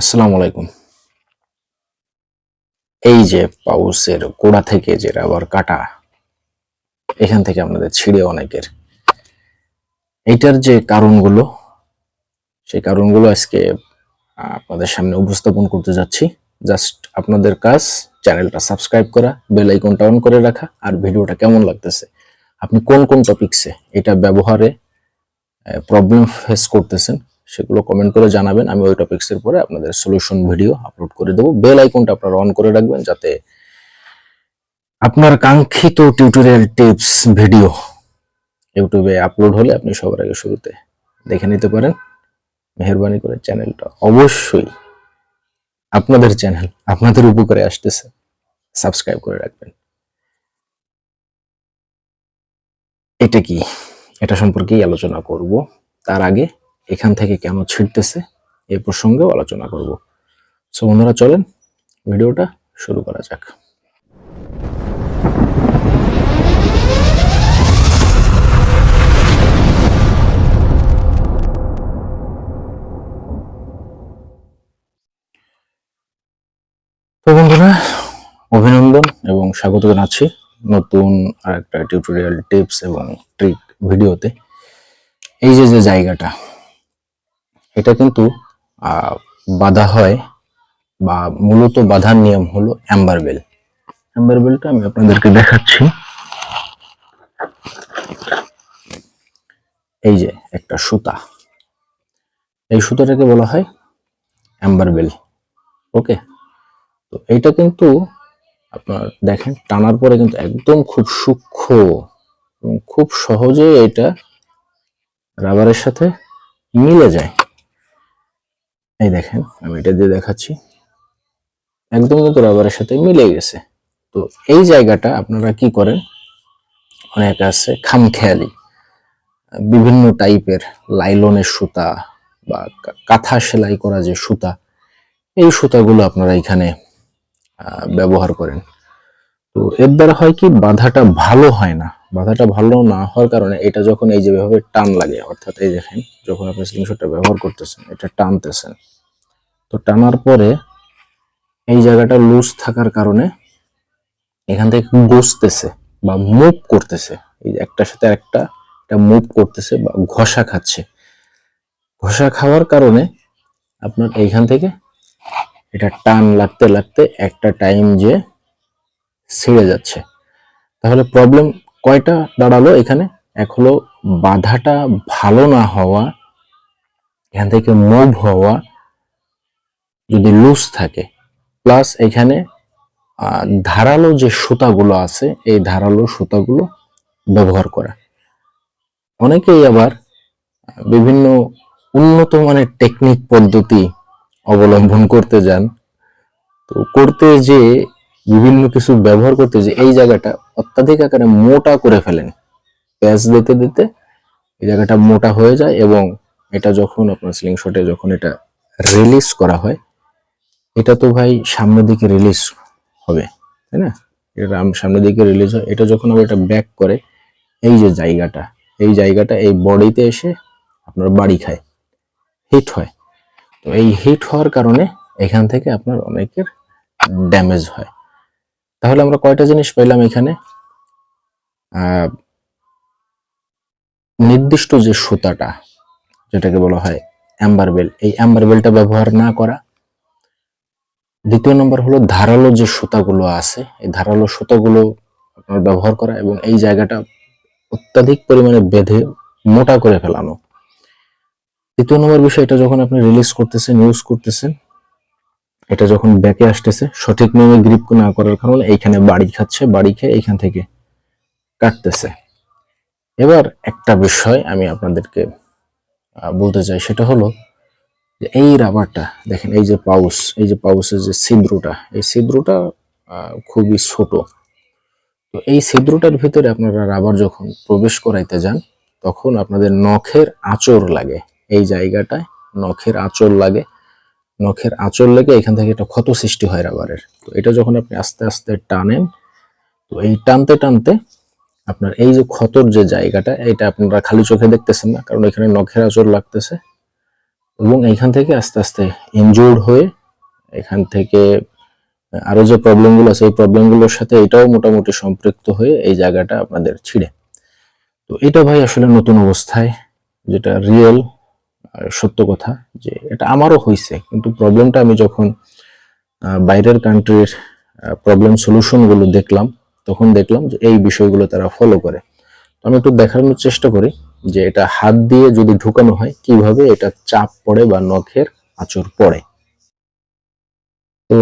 আসসালামু আলাইকুম। এই যে পাউসের গোড়া থেকে যে রাবার কাটা, এখান থেকে আপনাদের ছিঁড়ে অনেকের। এইটার যে কারণগুলো, সেই কারণগুলো আজকে আপনাদের সামনে উপস্থাপন করতে যাচ্ছি। জাস্ট আপনাদের কাজ, চ্যানেলটা সাবস্ক্রাইব করা, বেল আইকনটা অন করে রাখা, আর ভিডিওটা কেমন লাগতেছে, আপনি কোন কোন টপিকসে এটা ব্যবহারে প্রবলেম ফেস করতেছেন সেগুলো কমেন্ট করে জানাবেন। আমি ওই টপিক্সের পরে আপনাদের সলিউশন ভিডিও আপলোড করে দেবো। বেল আইকনটা আপনারা অন করে রাখবেন যাতে আপনার কাঙ্ক্ষিত টিউটোরিয়াল টিপস ভিডিও ইউটিউবে আপলোড হলে আপনি সবার আগে শুরুতে দেখে নিতে পারেন। মেহরবানি করে চ্যানেলটা অবশ্যই আপনাদের চ্যানেল আপনাদের উপকারে আসতেছে। সাবস্ক্রাইব করে রাখবেন। এটা কি? এটা সম্পর্কেই আলোচনা করব। তার আগে এখান থেকে কেন ছিটতেছে এই প্রসঙ্গেও আলোচনা করব। সো বন্ধুরা, চলেন ভিডিওটা শুরু করা যাক। তো বন্ধুরা, অভিনন্দন এবং স্বাগত জানাচ্ছি নতুন আর একটা টিউটোরিয়াল টিপস এবং ট্রিক ভিডিওতে। এই যে যে জায়গাটা এটা কিন্তু বাধা হয় বা মূলত বাধার নিয়ম হলো অ্যাম্বারবেল অ্যাম্বারবেলটা আমি আপনাদেরকে দেখাচ্ছি। এই যে একটা সুতা। এই সুতাটাকে বলা হয় অ্যাম্বারবেল ওকে? তো এইটা কিন্তু আপনার দেখেন, টানার পরে কিন্তু একদম খুব সূক্ষ্ম এবং খুব সহজে এটা রাবারের সাথে মিলে যায়। এই দেখেন, আমি এটা দিয়ে দেখাচ্ছি। একদম কিন্তু রাবারের সাথে মিলে গেছে। তো এই জায়গাটা আপনারা কি করেন? অনেক আছে খামখেয়ালি। বিভিন্ন টাইপের লাইলনের সুতা বা কাঁথা সেলাই করা যে সুতা, এই সুতাগুলো আপনারা এখানে ব্যবহার করেন। তো এর দ্বারা হয় কি? বাধাটা ভালো হয় না। বাধাটা ভালো না হওয়ার কারণে এটা যখন এই যে ভাবে টান লাগে, অর্থাৎ এই দেখেন, যখন আপনি স্লিংশটটা ব্যবহার করতেছেন, এটা টানতেছেন। তো টানার পরে এই জায়গাটা লুজ থাকার কারণে এখান থেকে গসতেছে বা মুভ করতেছে। এই একটার সাথে একটা, এটা মুভ করতেছে বা ঘষা খাচ্ছে। ঘষা খাওয়ার কারণে আপনার এইখান থেকে এটা টান লাগতে লাগতে একটা টাইম যে ছিঁড়ে যাচ্ছে। তাহলে প্রবলেম কয়টা দাঁড়াল এখানে? এক হলো বাধাটা ভালো না হওয়া, এখান থেকে মুভ হওয়া, যদি লুজ থাকে। প্লাস এখানে ধারালো যে সুতাগুলো আছে, এই ধারালো সুতাগুলো ব্যবহার করা। অনেকেই আবার, বিভিন্ন উন্নত মানের টেকনিক পদ্ধতি অবলম্বন করতে যান। তো করতে যে বিভিন্ন কিছু ব্যবহার করতে যে এই জায়গাটা অত্যাধিক আকারে মোটা করে ফেলেন। প্যাচ দিতে দিতে এই জায়গাটা মোটা হয়ে যায় এবং এটা যখন আপনার স্লিং শটে যখন এটা রিলিজ করা হয়, এটা তো ভাই সামনের দিকে রিলিজ হবে, তাই না? এটা সামনের দিকে রিলিজ হয়। এটা যখন আবার এটা ব্যাক করে, এই যে জায়গাটা, এই জায়গাটা এই বডিতে এসে আপনার বাড়ি খায় হিট হয়। তো এই হিট হওয়ার কারণে এখান থেকে আপনার অনেকের ড্যামেজ হয়। তাহলে আমরা কয়টা জিনিস পেলাম এখানে? নির্দিষ্ট যে সুতাটা, যেটাকে বলা হয় অ্যাম্বার বেল এই অ্যাম্বার বেলটা ব্যবহার না করা। দ্বিতীয় নম্বর হলো ধারালো যে সুতাগুলো আছে, এই ধারালো সুতাগুলো আপনার ব্যবহার করা এবং এই জায়গাটা অত্যাধিক পরিমাণে বেঁধে মোটা করে ফেলানো। তৃতীয় নম্বর বিষয় এটা যখন আপনি রিলিজ করতেছেন ইউজ করতেছেন এটা যখন ব্যাকে আসতেছে, সঠিক নিয়মে গ্রিপ না করার কারণে এইখানে বাড়ি খাচ্ছে, বাড়ি খেয়ে এইখান থেকে কাটতেছে। এবার একটা বিষয় আমি আপনাদেরকে বলতে চাই, সেটা হলো যে এই রাবারটা, দেখেন এই যে পাউস, এই যে পাউসের যে ছিদ্রটা, এই ছিদ্রটা খুবই ছোট। তো এই ছিদ্রটার ভিতরে আপনারা রাবার যখন প্রবেশ করাইতে যান, তখন আপনাদের নখের আঁচড় লাগে। এই জায়গাটায় নখের আঁচড় লাগে। নখের আঁচড় লেগে এখান থেকে একটা ক্ষত সৃষ্টি হয় রাবারের। তো এটা যখন আপনি আস্তে আস্তে টানেন, তো এই টানতে টানতে আপনার এই যে ক্ষতর যে জায়গাটা, এটা আপনারা খালি চোখে দেখতেছেন না, কারণ এখানে নখের আঁচড় লাগতেছে। এবং এইখান থেকে আস্তে আস্তে ইনজুর্ড হয়ে এখান থেকে আরও যে প্রবলেমগুলো আছে, এই প্রবলেমগুলোর সাথে এটাও মোটামুটি সম্পৃক্ত হয়ে এই জায়গাটা আপনাদের ছিঁড়ে। তো এটা ভাই আসলে নতুন অবস্থায়, যেটা রিয়েল সত্য কথা যে এটা আমারও হয়েছে কিন্তু প্রবলেমটা আমি যখন বাইরের কান্ট্রির প্রবলেম সলিউশনগুলো দেখলাম, তখন দেখলাম যে এই বিষয়গুলো তারা ফলো করে। আমি একটু দেখানোর চেষ্টা করি যে এটা হাত দিয়ে যদি ঢুকানো হয়, কীভাবে এটা চাপ পড়ে বা নখের আঁচড় পড়ে। তো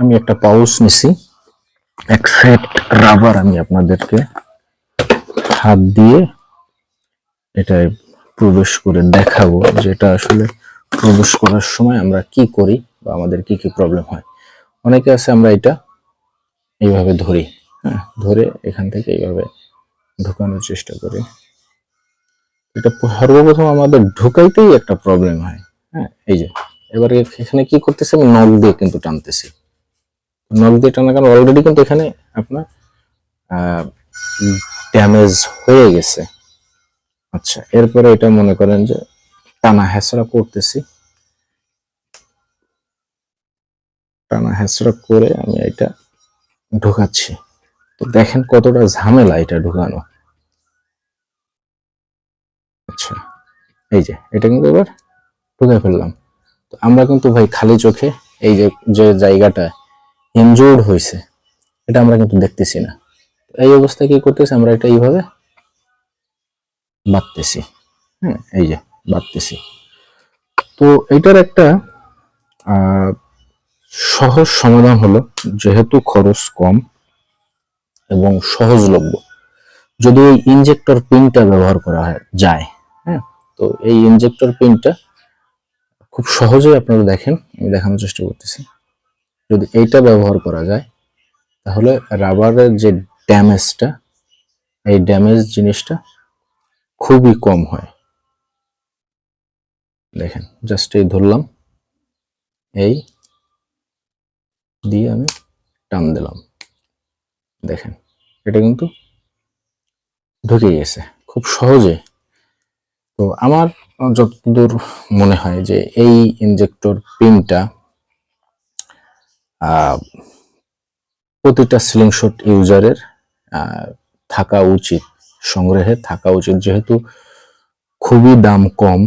আমি একটা পাউচ নিছি। এক রাবার আমি আপনাদেরকে হাত দিয়ে এটায় প্রবেশ করে দেখাবো যেটা আসলে প্রবেশ করার সময় আমরা কি করি বা আমাদের কি কি প্রবলেম হয়। অনেকে আছে আমরা এটা এইভাবে ধরি হ্যাঁ ধরে এখান থেকে এইভাবে ঢুকানোর চেষ্টা করি। এটা সর্বপ্রথম আমাদের ঢুকাইতেই একটা প্রবলেম হয় হ্যাঁ এই যে, এবারে এখানে কি করতেছি আমি নখ দিয়ে কিন্তু টানতেছি। নখ দিয়ে টানা কারণ অলরেডি কিন্তু এখানে আপনার ড্যামেজ হয়ে গেছে। আচ্ছা এরপরে এটা মনে করেন যে টানা হ্যাঁচড়া করতেছি। টানা হ্যাঁচড়া করে আমি এটা ঢোকাচ্ছি। তো দেখেন কতটা ঝামেলা এটা ঢুকানো। আচ্ছা এই যে, এটা কিন্তু এবার ঢুকে ফেললাম। তো আমরা কিন্তু ভাই খালি চোখে এই যে যে জায়গাটা ইনজুর্ড হয়েছে, এটা আমরা কিন্তু দেখতেছি না। এই অবস্থায় কি করতেছি আমরা এটা এইভাবে বাঁধতেছি হ্যাঁ এই যে বাঁধতেছি তো এটার একটা সহজ সমাধান হলো যেহেতু খরচ কম এবং সহজলভ্য। যদি ওই ইনজেক্টর পিনটা ব্যবহার করা হয় যায় হ্যাঁ? তো এই ইনজেক্টর পিনটা খুব সহজেই আপনারা দেখেন আমি দেখানোর চেষ্টা করতেছি। যদি এইটা ব্যবহার করা যায় তাহলে রাবারের যে ড্যামেজটা এই ড্যামেজ জিনিসটা খুবই কম হয়। দেখেন জাস্ট এই ধরলাম। এই দিয়ে আমি টান দিলাম। দেখেন, এটা কিন্তু ঢুকে গেছে, খুব সহজে। তো আমার যতদূর মনে হয় যে এই ইনজেক্টর পিনটা প্রতিটা স্লিংশট ইউজারের থাকা উচিত। সংগ্রহে থাকা উচিত, যেহেতু খুবই দাম কম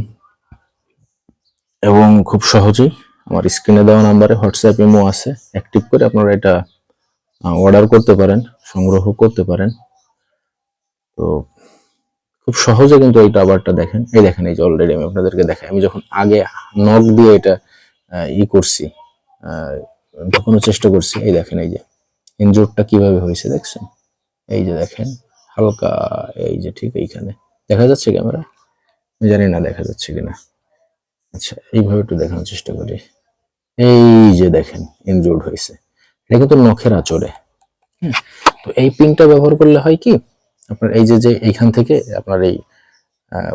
এবং খুব সহজেই আমার স্ক্রিনে দেওয়া নাম্বারে হোয়াটসঅ্যাপ ইমো আছে, অ্যাক্টিভ করে আপনারা এটা অর্ডার করতে পারেন, সংগ্রহ করতে পারেন। তো খুব সহজে কিন্তু এই টাবারটা দেখেন। এই দেখেন, এই যে অলরেডি আমি আপনাদেরকে দেখাই। আমি যখন আগে নখ দিয়ে এটা ই করছি ঢোকানোর চেষ্টা করছি, এই দেখেন এই যে ইনজোরটা কীভাবে হয়েছে দেখছেন? এই যে দেখেন হালকা, এই যে ঠিক এইখানে। দেখা যাচ্ছে ক্যামেরা? আমি জানি না দেখা যাচ্ছে কিনা। আচ্ছা এইভাবে একটু দেখানোর চেষ্টা করি। এই যে দেখেন ইনজোর্ড হয়েছে। এটা কিন্তু নখের আচরে হ্যাঁ তো এই পিনটা ব্যবহার করলে হয় কি, আপনার এই যে যে এইখান থেকে আপনার এই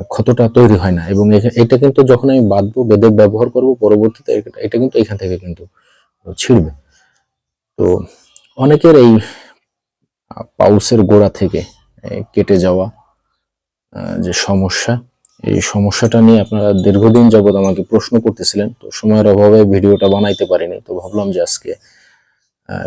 ক্ষতটা তৈরি হয় না। এবং এটা কিন্তু যখন আমি বাঁধবো, বেঁধে ব্যবহার করব, পরবর্তীতে এটা- কিন্তু এইখান থেকে কিন্তু ছিঁড়বে। তো অনেকের এই পাউসের গোড়া থেকে কেটে যাওয়া যে সমস্যা, এই সমস্যাটা নিয়ে আপনারা দীর্ঘদিন যাবত আমাকে প্রশ্ন করতেছিলেন, তো সময়ের অভাবে ভিডিওটা বানাইতে পারিনি, তো ভাবলাম যে আজকে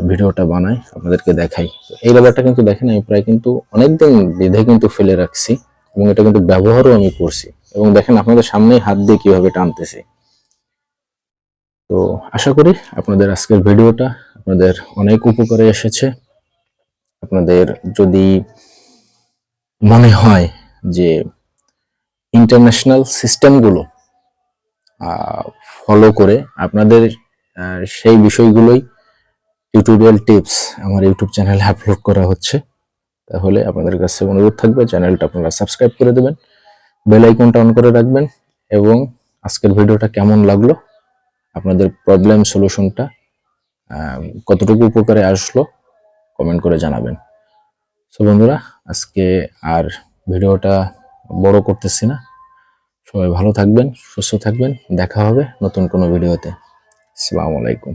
ভিডিওটা বানাই, আপনাদেরকে দেখাই। তো এই ব্যাপারটা কিন্তু দেখেন, আমি প্রায় কিন্তু অনেকদিন বেঁধে কিন্তু ফেলে রাখছি এবং এটা কিন্তু ব্যবহারও আমি করছি এবং দেখেন আপনাদের সামনেই হাত দিয়ে কীভাবে টানতেছি। তো আশা করি আপনাদের আজকের ভিডিওটা আপনাদের অনেক উপকারে এসেছে। আপনাদের যদি মনে হয় যে ইন্টারন্যাশনাল সিস্টেমগুলো ফলো করে আপনাদের সেই বিষয়গুলোই টিউটোরিয়াল টিপস আমার ইউটিউব চ্যানেলে আপলোড করা হচ্ছে। তাহলে আপনাদের কাছে অনুরোধ থাকবে চ্যানেলটা আপনারা সাবস্ক্রাইব করে দেবেন বেল আইকনটা অন করে রাখবেন, এবং আজকের ভিডিওটা কেমন লাগল, আপনাদের প্রবলেম সলিউশনটা কতটুকু উপকারে আসলো কমেন্ট করে জানাবেন। সো বন্ধুরা, আজকে আর ভিডিওটা বড় করতেছি না। সবাই ভালো থাকবেন, সুস্থ থাকবেন। দেখা হবে নতুন কোনো ভিডিওতে। আসসালামু আলাইকুম।